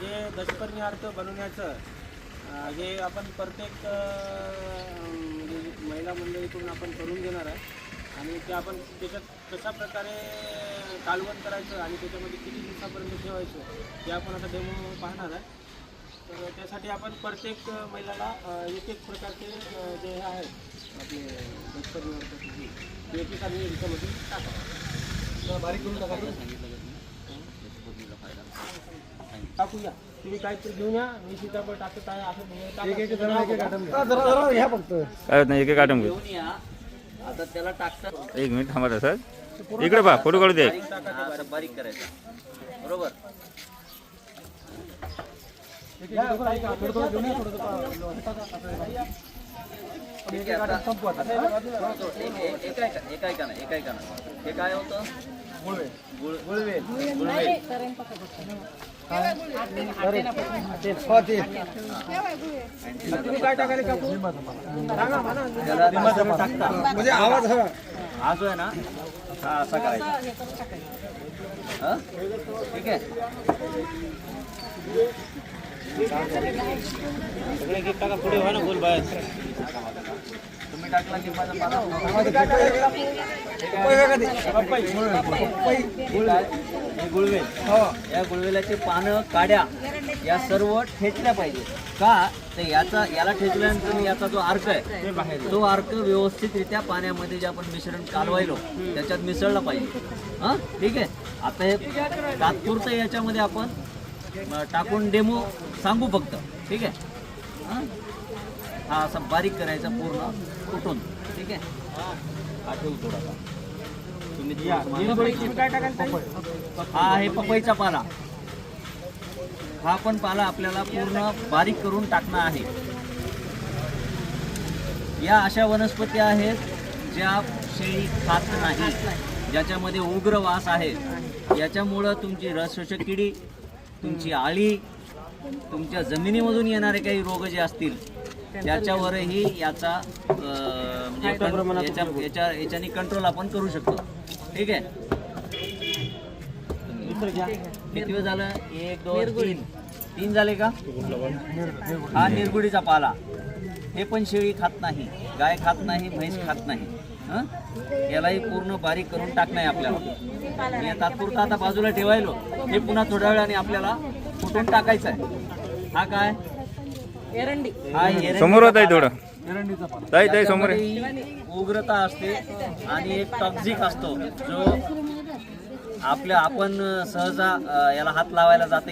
जे दशपर्णी अर्थ बनवण्याचं हे आपण प्रत्येक म्हणजे महिला मंडळीकडून आपण करून घेणार आहे. आणि ते आपण त्याच्यात कशा प्रकारे कालवण करायचं आणि त्याच्यामध्ये किती दिवसापर्यंत ठेवायचं ते आपण आता डेमो पाहणार आहे. तर त्यासाठी आपण प्रत्येक महिलाला एक एक प्रकारचे जे हे आहेत आपले दशपर्णी अर्थ ते एकेकाने ह्याच्यामध्ये टाकावं. बारीक करून टाकायचं टाकूया तुम्ही काहीतरी घेऊन या मी सीताफळ टाकत आहे असं घ्या. फक्त काय होत नाही एक एक आटम घेऊ घेऊन या आता त्याला टाकतात एक मिनिट थांबा सर इकडे पहा फोटो काढू दे बारीक हा, करायचा बरोबर थोडं थोडं घेऊन काय होतं गुळ गुळवेल गुळवेल हा, ते. तुम्ही काय टाकायला काकू सांगा म्हणा त्याला असं टाकता म्हणजे आवाज हा हा जो आहे ना हा असा करायचा हा? ठीक आहे सगळे एक टाका पुढे व्हा ना बोल बाहेर तुम्ही टाकला गुळवेल या गुळवेलाचे पानं काड्या या सर्व ठेचल्या पाहिजे. का? तर याचा याला ठेचल्यानंतर याचा जो अर्क आहे तो अर्क व्यवस्थितरित्या पाण्यामध्ये जे आपण मिश्रण कालवायलो त्याच्यात मिसळला पाहिजे. हां? ठीक आहे? आता हे तात्पुरतं याच्यामध्ये आपण टाकून डेमो सांगू फक्त. ठीक आहे? हां? हा असा बारीक करायचा पूर्ण. कुठून ठीक आहे? हा ठेवू थोडासा तुम्ही काय हा आहे पपईचा पाला. हा पण पाला आपल्याला पूर्ण बारीक करून टाकणं आहे. या अशा वनस्पती आहेत ज्या शेळी खात नाही ज्याच्यामध्ये उग्र वास आहे. याच्यामुळं तुमची रसशोषक किडी तुमची आळी तुमच्या जमिनीमधून येणारे काही रोग जे असतील त्याच्यावरही याचा म्हणजे याच्या याच्या याच्याने कंट्रोल आपण करू शकतो. ठीक आहे? किती वेळ झालं? एक दोन तीन. तीन झाले का? हा निरगुडीचा पाला. हे पण शेळी खात नाही. गाय खात नाही म्हैस खात नाही. हं? यालाही पूर्ण बारीक करून टाकणं आहे आपल्याला. हे तात्पुरता आता बाजूला ठेवायलो. हे पुन्हा थोड्या वेळाने आपल्याला कुठून टाकायचं आहे? हा काय? एरंडी. समोर होत आहे थोडं. ताई ताई समोर उग्रता असते आणि एक टॉक्झिक असतो जो आपल्या आपण सहजा याला हात लावायला जाता.